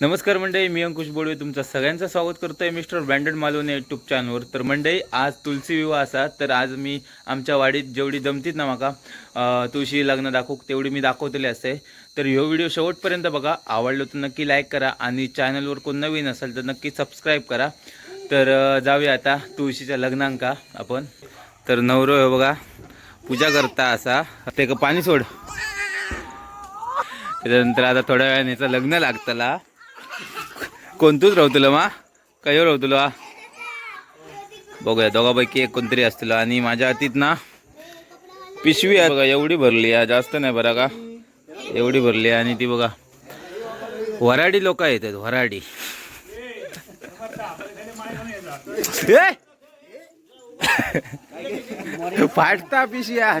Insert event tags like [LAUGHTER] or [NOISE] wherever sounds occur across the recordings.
नमस्कार मंडळी मी अंकुश बोडवे तुमचं सगळ्यांचं स्वागत करतोय मिस्टर ब्रँडेड मालवणी यूट्यूब चॅनलवर तर मंडळी आज तुलसी विवाह असा तर आज मी आमच्या वाडीत जेवढी जमतीत ना माका तुळशी लग्न दाखवूक तेवढी मी दाखवतली असते. तर ह्यो व्हिडिओ शेवटपर्यंत बघा आवडलो तर नक्की लाईक करा आणि चॅनलवर कोण नवीन असेल तर नक्की सबस्क्राईब करा. तर जाऊया आता तुळशीच्या लग्नांका आपण. तर नवरो ह्यो बघा पूजा करता असा. ते का पाणी सोड. त्याच्यानंतर आता थोड्या वेळाने याचं लग्न लागतला. कोणतूच रावतलो मा? कयो रावतलो हा बघूया दोघापैकी एक कोणतरी असतलो. आणि माझ्या हातीत ना पिशवी आहे बघा एवढी भरली आहे. जास्त नाही बरं का? एवढी भरली आहे. आणि ती बघा वराडी लोक येतात वराडी [LAUGHS] फाटता पिशवी आहे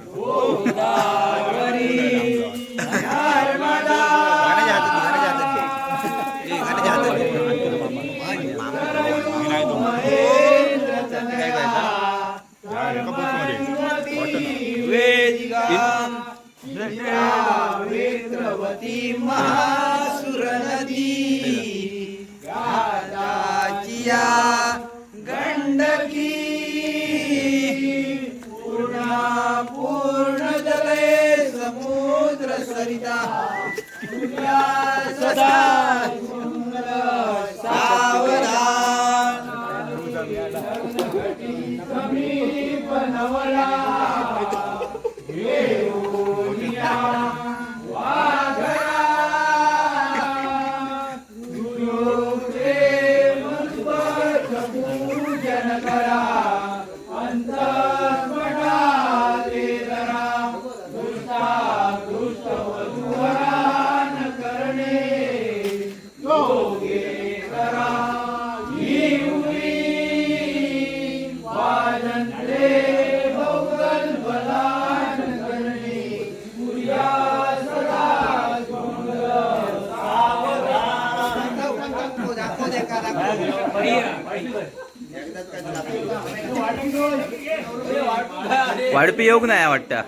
be ಕರ वाढपी योग नाही वाटतं.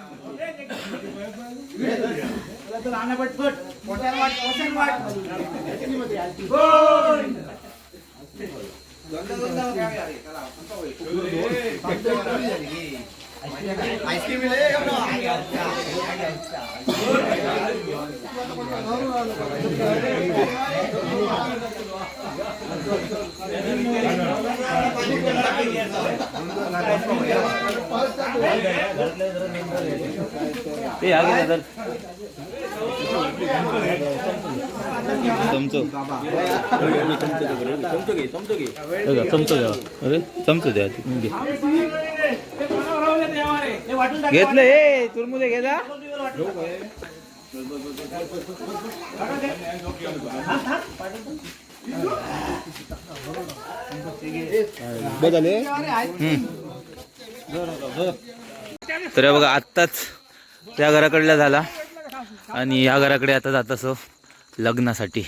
आईस्क्रीम आगे दादा चमचो बघा, चमचो द्या अरे चमचो द्या तुम्ही घे. घेतलं ए तुरमुले घे जा बदले तर बघा आत्ताच त्या घराकडला झाला. आणि या घराकडे आता जात असो लग्नासाठी.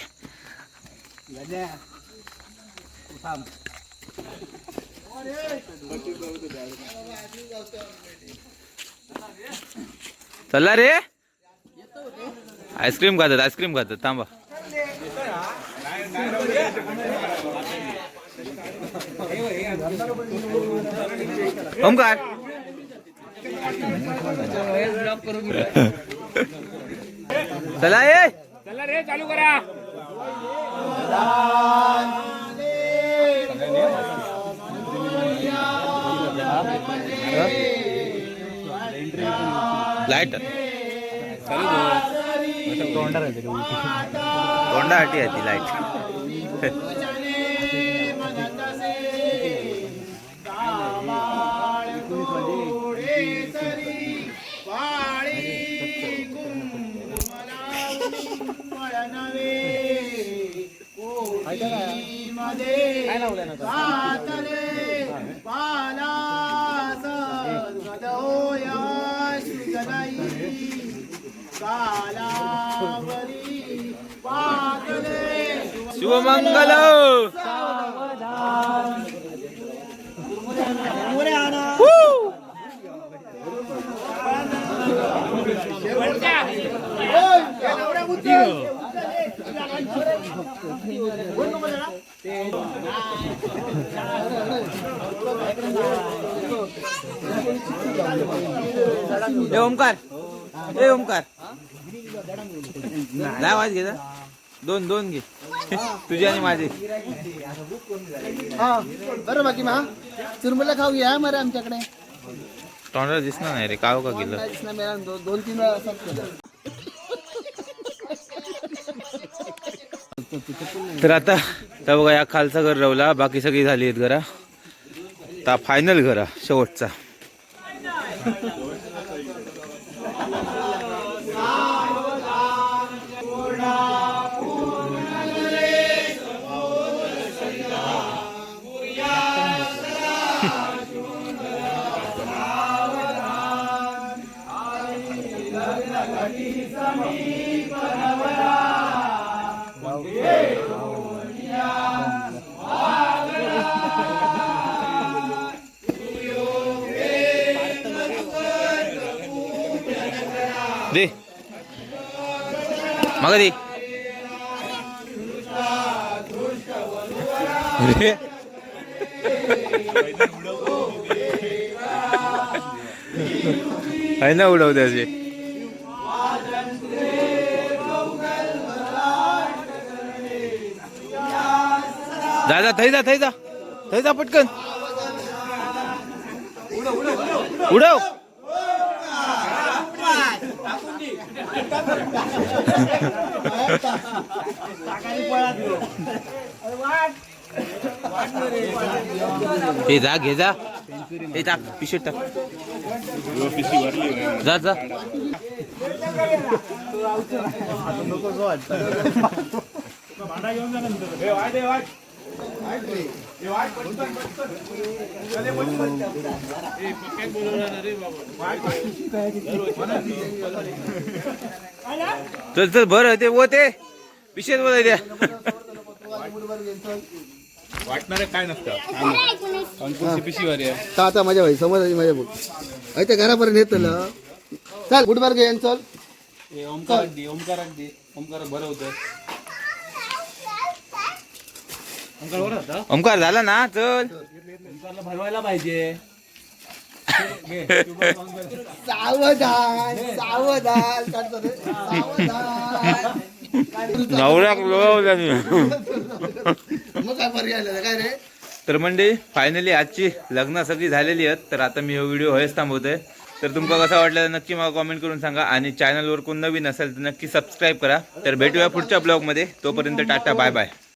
चला रे. आईस्क्रीम खातात आईस्क्रीम खातात. थांबा. ओमकार. चला ये चला रे चालू करा लाइट. चालू तोंडासाठी आहे ती लाइट शुभमंगल ए ओमकार ए ओमकार नाही. वाज घे. दोन दोन घे. [LAUGHS] तुझी आणि माझी. हा बरं बाकी मा. चुरमुला खाऊया मरे आमच्याकडे. तोंडाला दिसणार नाही रे काव का गेलं? नाही दिसणार मेला दो- दोन तीन वेळा असंच केलं. तर आता तर बघा या खालचा घर रवला बाकी सगळी झाली आहेत घरा. आता फायनल घर शेवटचा. दे. मग दे. आहे ना उडव असे. जा जा थै जा थै जा. थै जा पटकन. उडव. हे जा घे जा. हे टाक पिशवीत टाक. जा जा. चल चल बरं ते वो ते. पिशेत बोलाय द्या. वाटणारे काय नसतं. पिशीवारी आहे आता माझ्या भाई समज आली माझ्या बघ अरे त्या घरापर्यंत येतलं चल बुटबार घे चल ओमकार दे ओमकाराक दे ओमकार बरं होतं. ओमकार ओमकार झाला ना चल. भरवायला पाहिजे. सावधान सावधान. नवऱ्याक तर म्हणजे फायनली आजची लग्न सगळी झालेली आहेत. तर आता मी हा व्हिडिओ हेच थांबवतोय. तर तुमका कसा वाटला तर नक्की मला कॉमेंट करून सांगा. आणि चॅनलवर कोण नवीन असेल तर नक्की सबस्क्राईब करा. तर भेटूया पुढच्या ब्लॉगमध्ये तोपर्यंत टाटा बाय बाय